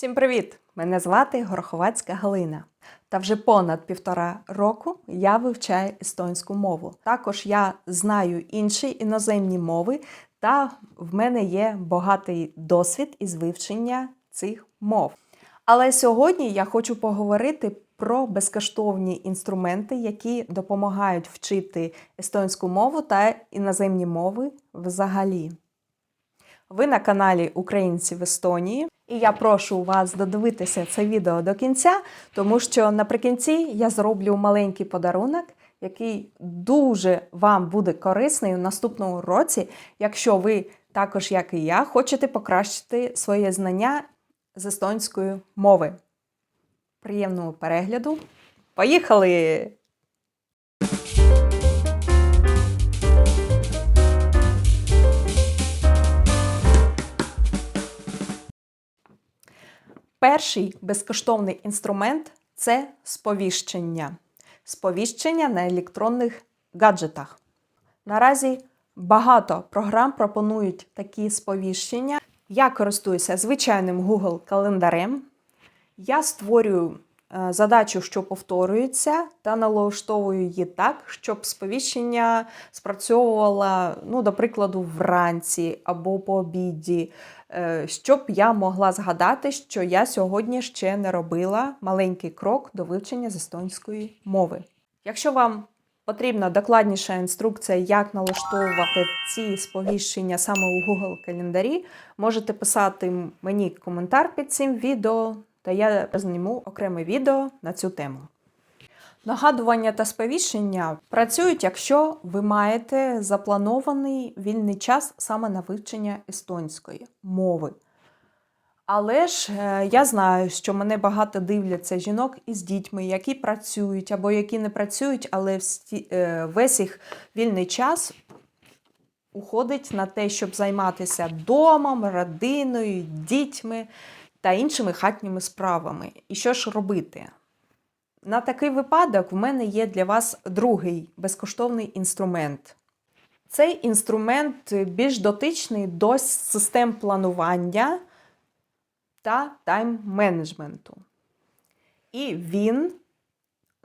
Всім привіт! Мене звати Гороховацька Галина. Та вже понад півтора року я вивчаю естонську мову. Також я знаю інші іноземні мови, та в мене є багатий досвід із вивчення цих мов. Але сьогодні я хочу поговорити про безкоштовні інструменти, які допомагають вчити естонську мову та іноземні мови взагалі. Ви на каналі Українці в Естонії, і я прошу вас додивитися це відео до кінця, тому що наприкінці я зроблю маленький подарунок, який дуже вам буде корисний у наступному році, якщо ви також, як і я, хочете покращити своє знання з естонської мови. Приємного перегляду! Поїхали! Перший безкоштовний інструмент це сповіщення. Сповіщення на електронних гаджетах. Наразі багато програм пропонують такі сповіщення. Я користуюся звичайним Google календарем. Я створюю задачу, що повторюється, та налаштовую її так, щоб сповіщення спрацьовувало, ну, до прикладу, вранці або по обіді, е, щоб я могла згадати, що я сьогодні ще не робила маленький крок до вивчення з естонської мови. Якщо вам потрібна докладніша інструкція, як налаштовувати ці сповіщення саме у Google календарі, можете писати мені коментар під цим відео, та я зніму окреме відео на цю тему. Нагадування та сповіщення працюють, якщо ви маєте запланований вільний час саме на вивчення естонської мови. Але ж е, я знаю, що мене багато дивляться жінок із дітьми, які працюють або які не працюють, але е, весь їх вільний час уходить на те, щоб займатися домом, родиною, дітьми та іншими хатніми справами. І що ж робити? На такий випадок в мене є для вас другий безкоштовний інструмент. Цей інструмент більш дотичний до систем планування та тайм-менеджменту. І він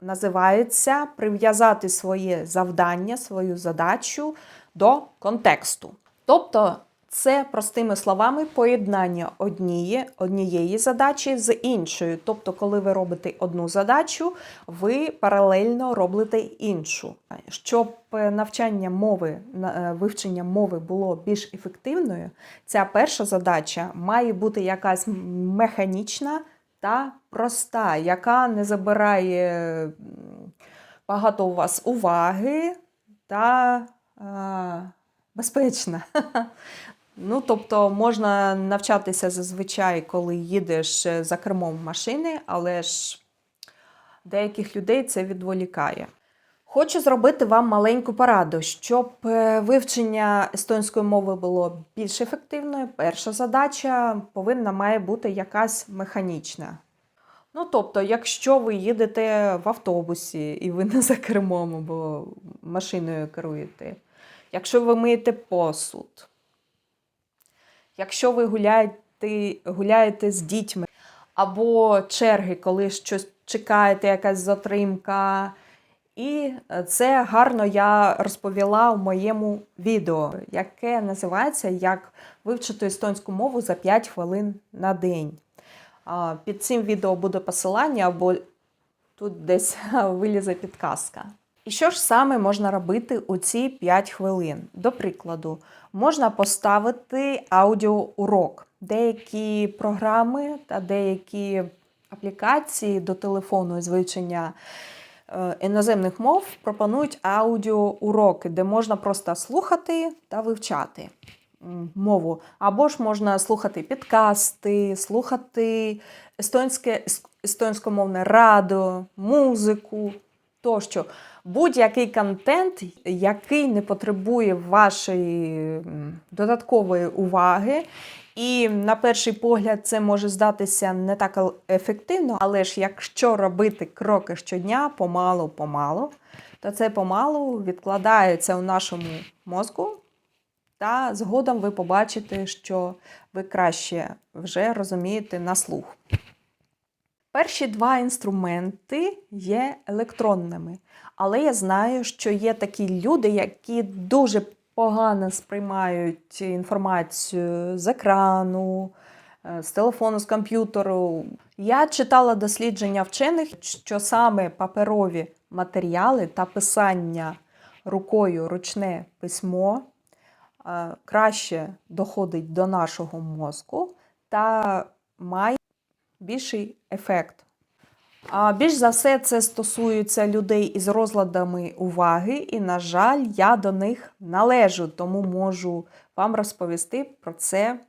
називається прив'язати своє завдання, свою задачу до контексту. Тобто, це простими словами поєднання однієї, однієї задачі з іншою. Тобто, коли ви робите одну задачу, ви паралельно робите іншу. Щоб е, навчання мови, е, вивчення мови було більш ефективною, ця перша задача має бути якась механічна та проста, яка не забирає багато у вас уваги та безпечна. Ну, тобто можна навчатися зазвичай, коли їдеш е, за кермом машини, але ж деяких людей це відволікає. Хочу зробити вам маленьку пораду, щоб е, вивчення естонської мови було більш ефективною. Перша задача повинна має бути якась механічна. Ну, тобто, якщо ви їдете в автобусі і ви не за кермом або машиною керуєте, якщо ви миєте посуд, якщо ви гуляєте, гуляєте з дітьми, або черги, коли щось чекаєте, якась затримка. І це гарно я розповіла в моєму відео, яке називається Як вивчити естонську мову за 5 хвилин на день. Під цим відео буде посилання, або тут десь вилізе підказка. І що ж саме можна робити у ці 5 хвилин? До прикладу, можна поставити аудіоурок. Деякі програми та деякі аплікації до телефону з вивчення е, іноземних мов пропонують аудіоуроки, де можна просто слухати та вивчати мову. Або ж можна слухати підкасти, слухати естонське, естонськомовне радіо, музику тощо. Будь-який контент, який не потребує вашої додаткової уваги. І на перший погляд це може здатися не так ефективно, але ж якщо робити кроки щодня помалу-помалу, то це помалу відкладається у нашому мозку Та згодом ви побачите, що ви краще вже розумієте на слух. Перші два інструменти є електронними, але я знаю, що є такі люди, які дуже погано сприймають інформацію з екрану, е, з телефону, з комп'ютеру. Я читала дослідження вчених, що саме паперові матеріали та писання рукою ручне письмо е, краще доходить до нашого мозку та має більший ефект. А більш за все, це стосується людей із розладами уваги, і, на жаль, я до них належу, тому можу вам розповісти про це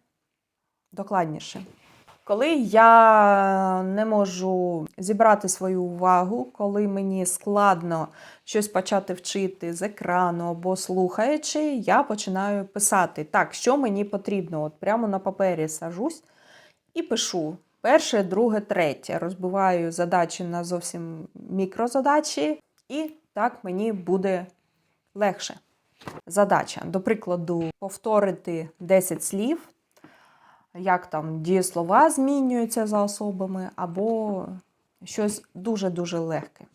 докладніше. Коли я не можу зібрати свою увагу, коли мені складно щось почати вчити з екрану або слухаючи, я починаю писати так, що мені потрібно. От прямо на папері сажусь і пишу. Перше, друге, третє. Розбиваю задачі на зовсім мікрозадачі, і так мені буде легше. Задача, до прикладу, повторити 10 слів, як там дієслова змінюються за особами, або щось дуже-дуже легке.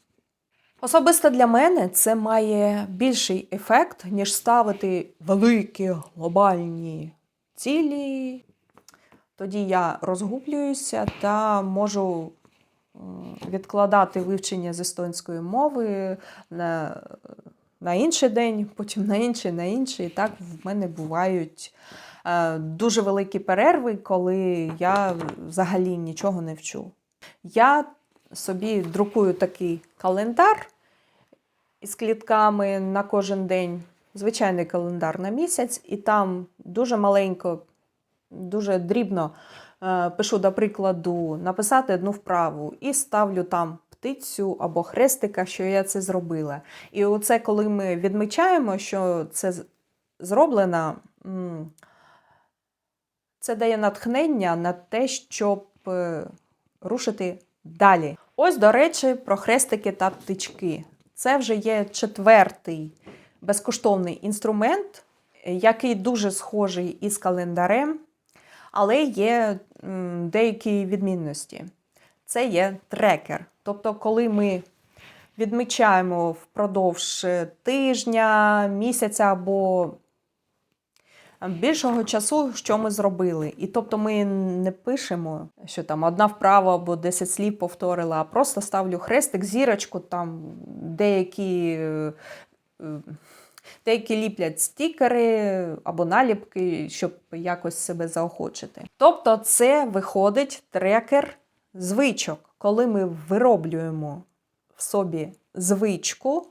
Особисто для мене це має більший ефект, ніж ставити великі глобальні цілі. Тоді я розгублююся та можу відкладати вивчення з естонської мови на, на інший день, потім на інший, на інший. І так в мене бувають е, дуже великі перерви, коли я взагалі нічого не вчу. Я собі друкую такий календар із клітками на кожен день, звичайний календар на місяць, і там дуже маленько, дуже дрібно е, пишу, до прикладу, написати одну вправу і ставлю там птицю або хрестика, що я це зробила. І оце, коли ми відмічаємо, що це зроблено, це дає натхнення на те, щоб е, рушити далі. Ось, до речі, про хрестики та птички. Це вже є четвертий безкоштовний інструмент, який дуже схожий із календарем, але є деякі відмінності. Це є трекер. Тобто, коли ми відмічаємо впродовж тижня, місяця або більшого часу, що ми зробили. І тобто ми не пишемо, що там одна вправа або 10 слів повторила, а просто ставлю хрестик, зірочку, там деякі. Деякі ліплять стікери або наліпки, щоб якось себе заохочити. Тобто, це виходить трекер звичок, коли ми вироблюємо в собі звичку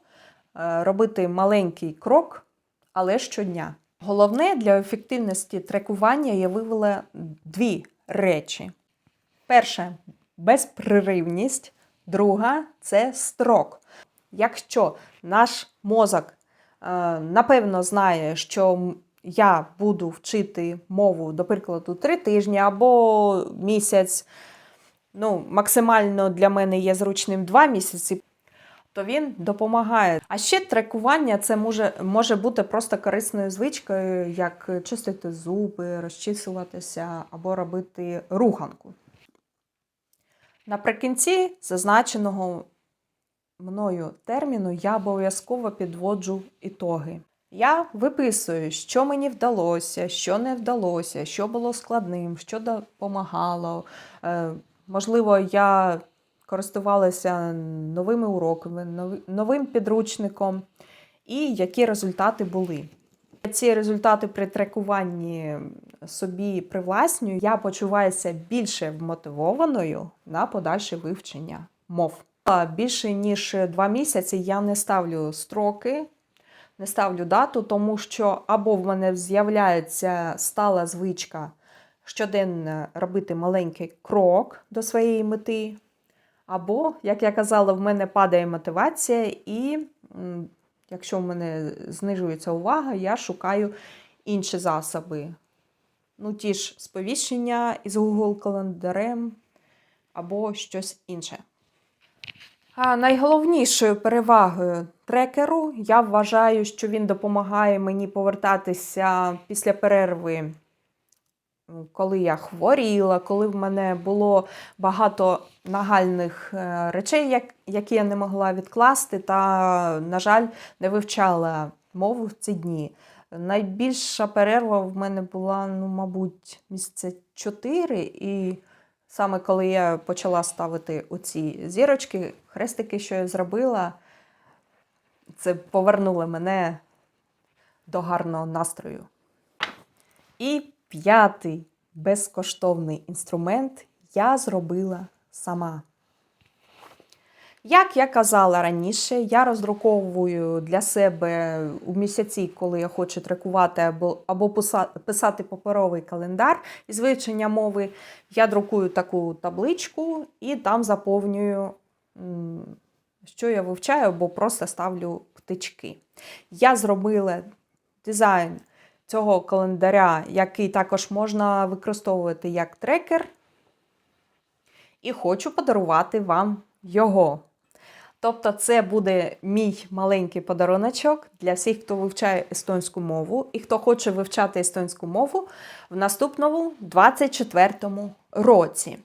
е, робити маленький крок, але щодня. Головне для ефективності трекування я вивела дві речі: перше безпреривність, друга це строк. Якщо наш мозок напевно знає, що я буду вчити мову, до прикладу, три тижні або місяць, ну, максимально для мене є зручним два місяці, то він допомагає. А ще трекування це може, може бути просто корисною звичкою, як чистити зуби, розчісуватися або робити руханку. Наприкінці зазначеного мною терміну я обов'язково підводжу ітоги. Я виписую, що мені вдалося, що не вдалося, що було складним, що допомагало. Е, можливо, я користувалася новими уроками, новим підручником, і які результати були. Ці результати при трекуванні собі привласнюю, я почуваюся більше вмотивованою на подальше вивчення мов. Більше ніж два місяці я не ставлю строки, не ставлю дату, тому що або в мене з'являється стала звичка щоденно робити маленький крок до своєї мети, або, як я казала, в мене падає мотивація, і якщо в мене знижується увага, я шукаю інші засоби. Ну, ті ж сповіщення із Google календарем або щось інше. Найголовнішою перевагою трекеру я вважаю, що він допомагає мені повертатися після перерви, коли я хворіла, коли в мене було багато нагальних е, речей, які я не могла відкласти, та, на жаль, не вивчала мову в ці дні. Найбільша перерва в мене була, ну, мабуть, місяця 4, і саме коли я почала ставити оці зірочки, хрестики, що я зробила, це повернуло мене до гарного настрою. І п'ятий безкоштовний інструмент я зробила сама. Як я казала раніше, я роздруковую для себе у місяці, коли я хочу трекувати або, або писати паперовий календар із вивчення мови. Я друкую таку табличку і там заповнюю, що я вивчаю, або просто ставлю птички. Я зробила дизайн цього календаря, який також можна використовувати як трекер, і хочу подарувати вам його. Тобто, це буде мій маленький подаруночок для всіх, хто вивчає естонську мову і хто хоче вивчати естонську мову в наступному 24-му році.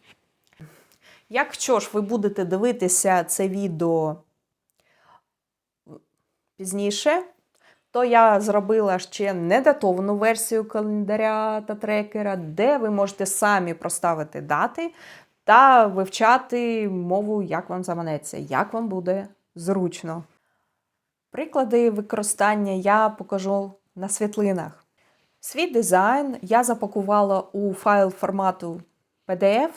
Якщо ж ви будете дивитися це відео пізніше, то я зробила ще недатовану версію календаря та трекера, де ви можете самі проставити дати та вивчати мову, як вам заманеться, як вам буде зручно. Приклади використання я покажу на світлинах. Свій дизайн я запакувала у файл формату PDF,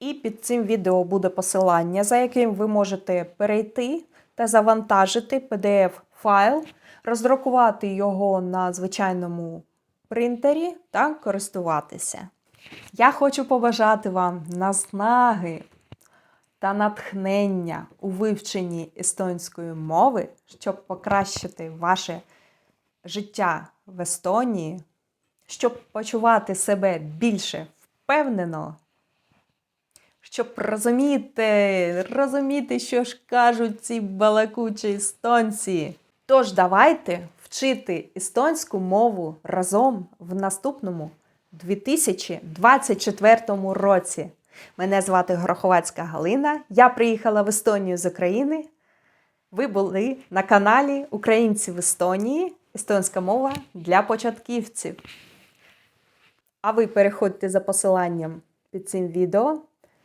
і під цим відео буде посилання, за яким ви можете перейти та завантажити PDF-файл, роздрукувати його на звичайному принтері та користуватися. Я хочу побажати вам наснаги та натхнення у вивченні естонської мови, щоб покращити ваше життя в Естонії, щоб почувати себе більше впевнено, щоб розуміти, розуміти, що ж кажуть ці балакучі естонці. Тож давайте вчити естонську мову разом в наступному 2024 році. Мене звати Гороховацька Галина. Я приїхала в Естонію з України. Ви були на каналі Українці в Естонії. Естонська мова для початківців. А ви переходьте за посиланням під цим відео.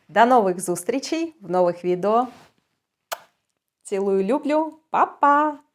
До нових зустрічей в нових відео. Цілую, люблю, Па-па!